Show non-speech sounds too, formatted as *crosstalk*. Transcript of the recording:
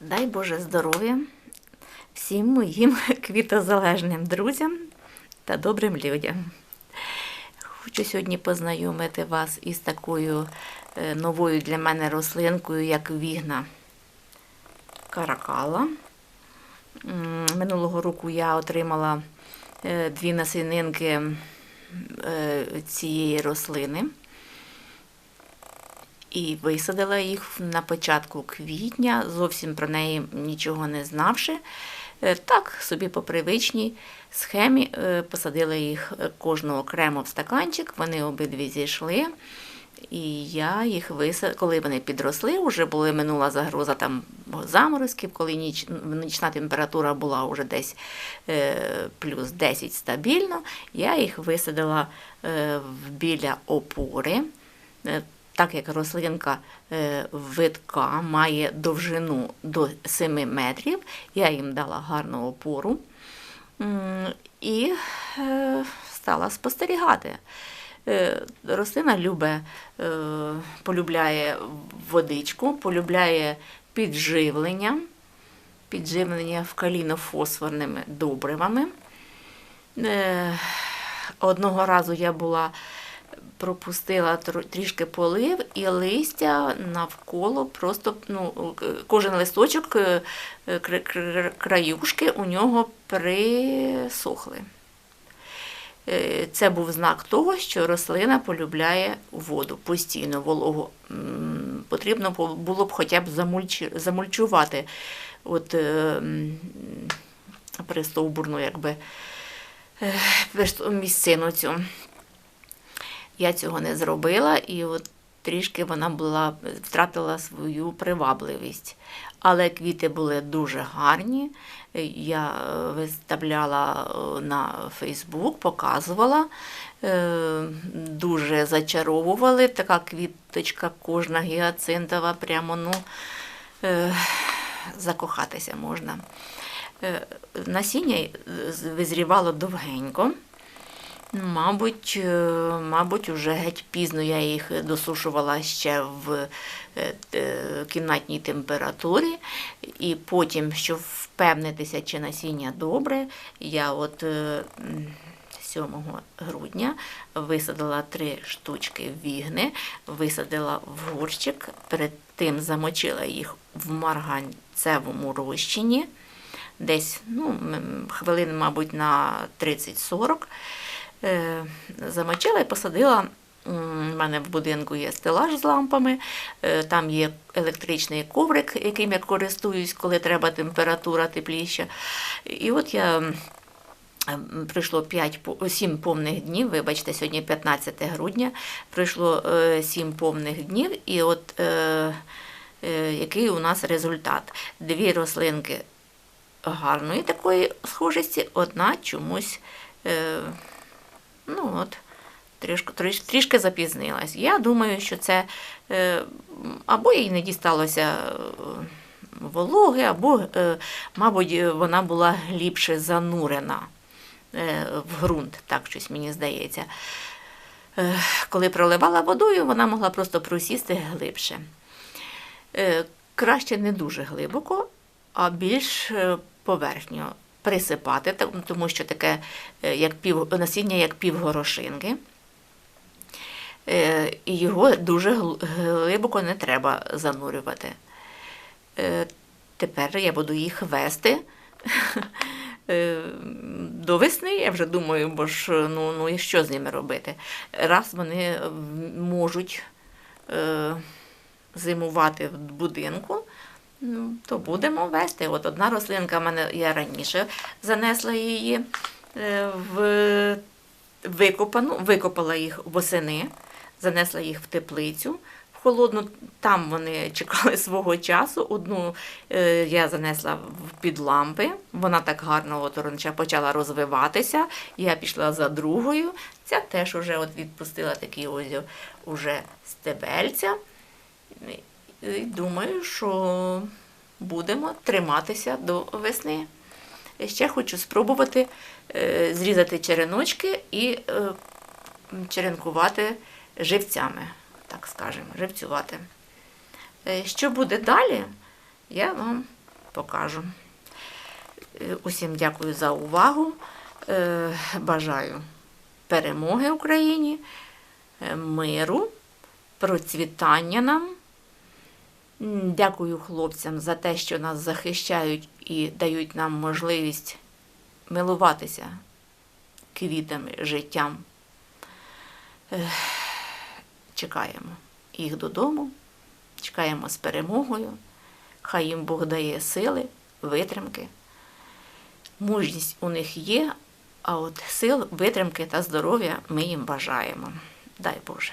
Дай Боже здоров'я всім моїм *laughs* квітозалежним друзям та добрим людям. Хочу сьогодні познайомити вас із такою е, новою для мене рослинкою, як вігна каракала. Минулого року я отримала е, дві насінинки е, цієї рослини і висадила їх на початку квітня, зовсім про неї нічого не знавши. Е, Так, собі по привичній схемі е, посадила їх е, кожного окремо в стаканчик, вони обидві зійшли. І я їх висадила, коли вони підросли, вже була минула загроза там заморозків, коли ніч, нічна температура була вже десь е, плюс 10 стабільно, я їх висадила е, біля опори. Так як рослинка е, витка має довжину до 7 метрів, я їм дала гарну опору і е, стала спостерігати. Е, Рослина любе, полюбляє водичку, полюбляє підживлення, підживлення вкалінофосфорними добривами. Одного разу я була пропустила трішки полив, і листя навколо просто ну, кожен листочок, е, е, кр- кр- краюшки у нього присохли. Е, Це був знак того, що рослина полюбляє воду постійно, вологу. Потрібно було б хоча б замульчу- замульчувати от, е, пристовбурну якби, е, місцину цю. Я цього не зробила, і от трішки вона була, втратила свою привабливість. Але квіти були дуже гарні. Я виставляла е, на Фейсбук, показувала, е, дуже зачаровували. Така квіточка, кожна гіацинтова, прямо ну, е, закохатися можна. Насіння визрівало довгенько. Мабуть, е, мабуть, уже геть пізно я їх досушувала ще в е, е, кімнатній температурі. І потім, щоб впевнитися, чи насіння добре, я от е, 7 грудня висадила три штучки вігни, висадила в горщик, перед тим замочила їх в марганцевому розчині. Десь ну, хвилин, мабуть, на 30-40 е, замочила і посадила. У мене в будинку є стелаж з лампами, е, там є електричний коврик, яким я користуюсь, коли треба температура тепліша. І от я м, Пройшло 5, 7 повних днів, вибачте, сьогодні 15 грудня, пройшло 7 повних днів, і от е, е, який у нас результат? Дві рослинки гарної такої схожості, одна чомусь е, от, трішки, тріш- трішки запізнилась. Я думаю, що це е, або їй не дісталося е, вологи, або, е, мабуть, вона була глибше занурена в ґрунт, так щось мені здається. Коли проливала водою, вона могла просто просісти глибше. Краще не дуже глибоко, а більш поверхньо присипати, тому що таке е, як пів, насіння як півгорошинки. Е, І його дуже глибоко не треба занурювати. Е, Тепер я буду їх вести *laughs* до весни, я вже думаю, бо ж ну, ну і що з ними робити? Раз вони можуть зимувати в будинку, ну, то будемо вести. От одна рослинка в мене я раніше занесла її е, в викопану, викопала їх восени, занесла їх в теплицю. В холодну, там вони *laughs* чекали свого часу. Одну е, я занесла під лампи. Вона так гарно от, почала розвиватися. Я пішла за другою. Ця теж уже от відпустила такі ось уже стебельця. І- думаю, що будемо триматися до весни. Ще хочу спробувати е, зрізати череночки і е, черенкувати живцями, так скажемо, живцювати. Е, Що буде далі, я вам покажу. Усім дякую за увагу. Бажаю перемоги Україні, миру, процвітання нам. Дякую хлопцям за те, що нас захищають і дають нам можливість милуватися квітами, життям. Чекаємо їх додому, чекаємо з перемогою. Хай їм Бог дає сили, витримки. Мужність у них є, а от сил, витримки та здоров'я ми їм бажаємо. Дай Боже.